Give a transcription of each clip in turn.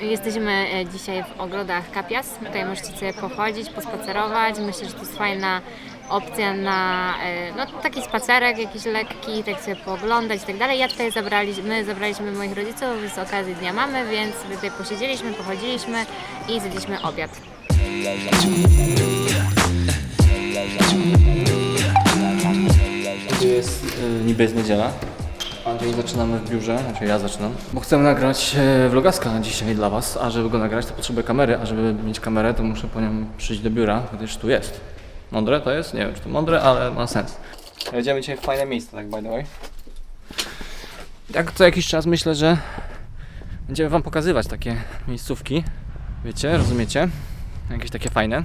Jesteśmy e, dzisiaj w ogrodach Kapias. Tutaj możecie sobie pochodzić, pospacerować. Myślę, że to jest fajna opcja na e, no, taki spacerek jakiś lekki, tak sobie pooglądać i tak dalej. Ja tutaj zabraliśmy, my zabraliśmy moich rodziców z okazji Dnia Mamy, więc tutaj posiedzieliśmy, pochodziliśmy i zjedliśmy obiad. Gdzie jest, y, niby jest niedziela. Andrzej zaczynamy w biurze, znaczy ja zaczynam. Bo chcę nagrać e, vlogaska dzisiaj dla was, a żeby go nagrać to potrzebuję kamery, a żeby mieć kamerę to muszę po nią przyjść do biura, gdyż tu jest. Mądre to jest? Nie wiem czy to mądre, ale ma sens. Jedziemy dzisiaj w fajne miejsce, tak by the way. Tak co jakiś czas myślę, że będziemy wam pokazywać takie miejscówki. Wiecie, rozumiecie? Jakieś takie fajne.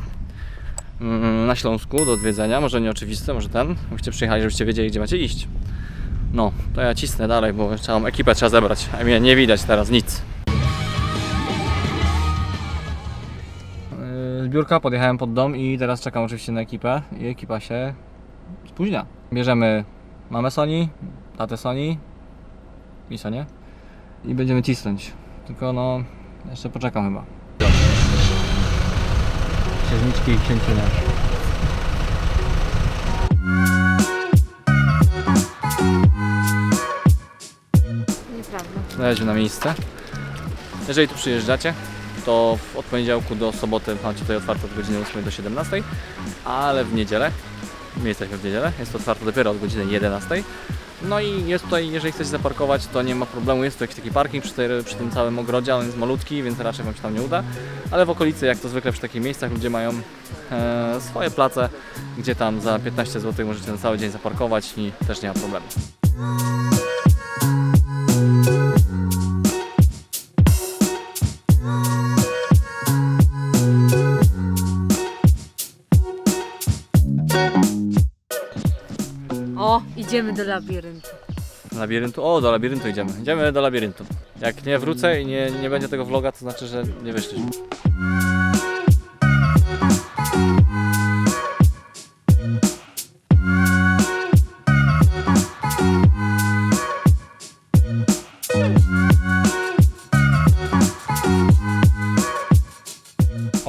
Mm, Na Śląsku do odwiedzenia, może nieoczywiste, może ten. Byście przyjechali, żebyście wiedzieli, gdzie macie iść. No, to ja cisnę dalej, bo całą ekipę trzeba zebrać, a mnie nie widać teraz nic. Yy, Z biurka podjechałem pod dom i teraz czekam oczywiście na ekipę i ekipa się spóźnia. Bierzemy mamę Soni, tatę Soni i Sonię i będziemy cisnąć. Tylko no, jeszcze poczekam chyba. Księżniczki i. Nieprawda. Znaleźliśmy na miejsce. Jeżeli tu przyjeżdżacie, to w- od poniedziałku do soboty macie tutaj otwarte od godziny 8 do 17, ale w niedzielę, my jesteśmy w niedzielę, jest to otwarte dopiero od godziny 11. No i jest tutaj, jeżeli chcecie zaparkować, to nie ma problemu, jest tu jakiś taki parking przy, tej, przy tym całym ogrodzie, on jest malutki, więc raczej Wam się tam nie uda. Ale w okolicy, jak to zwykle przy takich miejscach, ludzie mają e, swoje place, gdzie tam za 15 zł możecie na cały dzień zaparkować i też nie ma problemu. Idziemy do labiryntu. Labiryntu? O, do labiryntu idziemy. Idziemy do labiryntu. Jak nie wrócę i nie, nie będzie tego vloga, to znaczy, że nie wyszliśmy.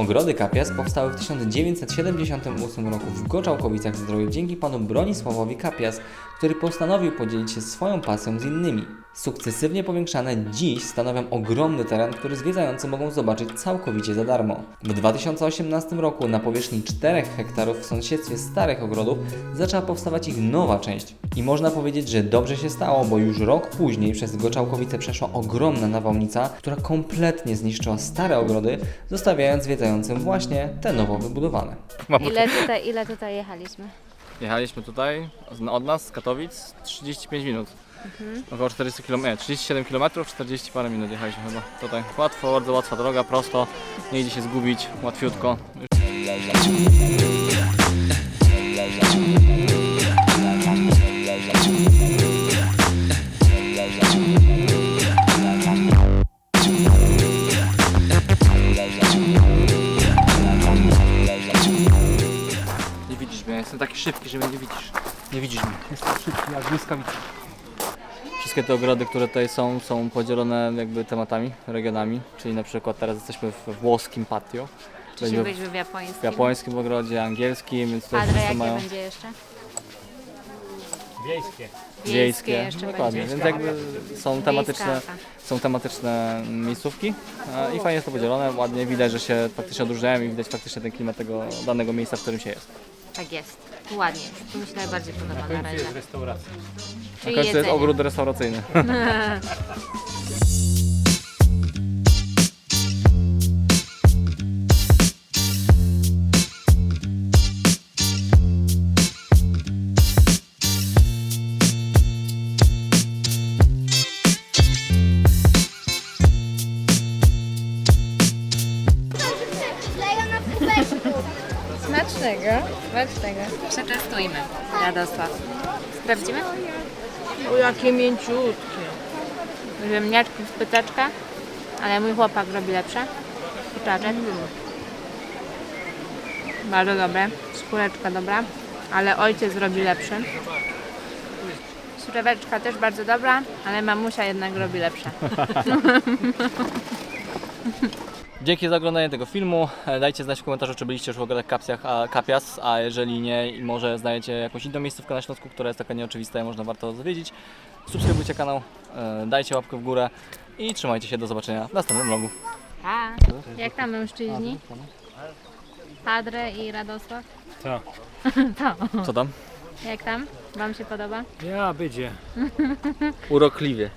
Ogrody Kapias powstały w 1978 roku w Goczałkowicach Zdroju dzięki panu Bronisławowi Kapias, który postanowił podzielić się swoją pasją z innymi. Sukcesywnie powiększane dziś stanowią ogromny teren, który zwiedzający mogą zobaczyć całkowicie za darmo. W 2018 roku na powierzchni 4 hektarów w sąsiedztwie starych ogrodów zaczęła powstawać ich nowa część. I można powiedzieć, że dobrze się stało, bo już rok później przez Goczałkowice przeszła ogromna nawałnica, która kompletnie zniszczyła stare ogrody, zostawiając zwiedzającym właśnie te nowo wybudowane. Ile tutaj, ile tutaj jechaliśmy? Jechaliśmy tutaj z- od nas, z Katowic, 35 minut. Około 40 km, nie, 37 km, 40 parę minut jechaliśmy chyba. Tutaj łatwo, bardzo łatwa droga, prosto, nie idzie się zgubić, łatwiutko. Widzisz mnie, jestem taki szybki, że mnie nie widzisz. Nie widzisz mnie. Jestem szybki jak błyskawica. Wszystkie te ogrody, które tutaj są, są podzielone jakby tematami, regionami, czyli na przykład teraz jesteśmy w włoskim patio, Czy się Będziemy byliśmy w japońskim? w japońskim ogrodzie, angielskim, więc tutaj Padre, wszyscy jakie mają będzie jeszcze? Wiejskie. Wiejskie jeszcze dokładnie, będzie. więc jakby są tematyczne, są tematyczne miejscówki e, i fajnie jest to podzielone, ładnie widać, że się faktycznie odróżniają i widać faktycznie ten klimat tego danego miejsca, w którym się jest. Tak jest. Ładnie jest. Tu mi się najbardziej podoba na To razie. jest restauracja. Na Czyli końcu jest jedzenie. ogród restauracyjny. Smacznego. Smacznego. Przetestujmy. Radosław. Sprawdzimy? O, jakie mięciutkie. Ziemniaczki z pytaczka, ale mój chłopak robi lepsze. Kurczaczek. Bardzo dobre. Skóreczka dobra, ale ojciec robi lepszy. Sureweczka też bardzo dobra, ale mamusia jednak robi lepsze. Dzięki za oglądanie tego filmu. E, Dajcie znać w komentarzu, czy byliście już w ogóle w Kapsjach, a Kapias, a jeżeli nie i może znajdziecie jakąś inną miejscówkę na Śląsku, która jest taka nieoczywista i można warto zwiedzić. Subskrybujcie kanał, e, dajcie łapkę w górę i trzymajcie się. Do zobaczenia w następnym vlogu. Pa! Jak tam mężczyźni? Padre i Radosław? Co? Co tam? Jak tam? Wam się podoba? Ja będzie. Urokliwie.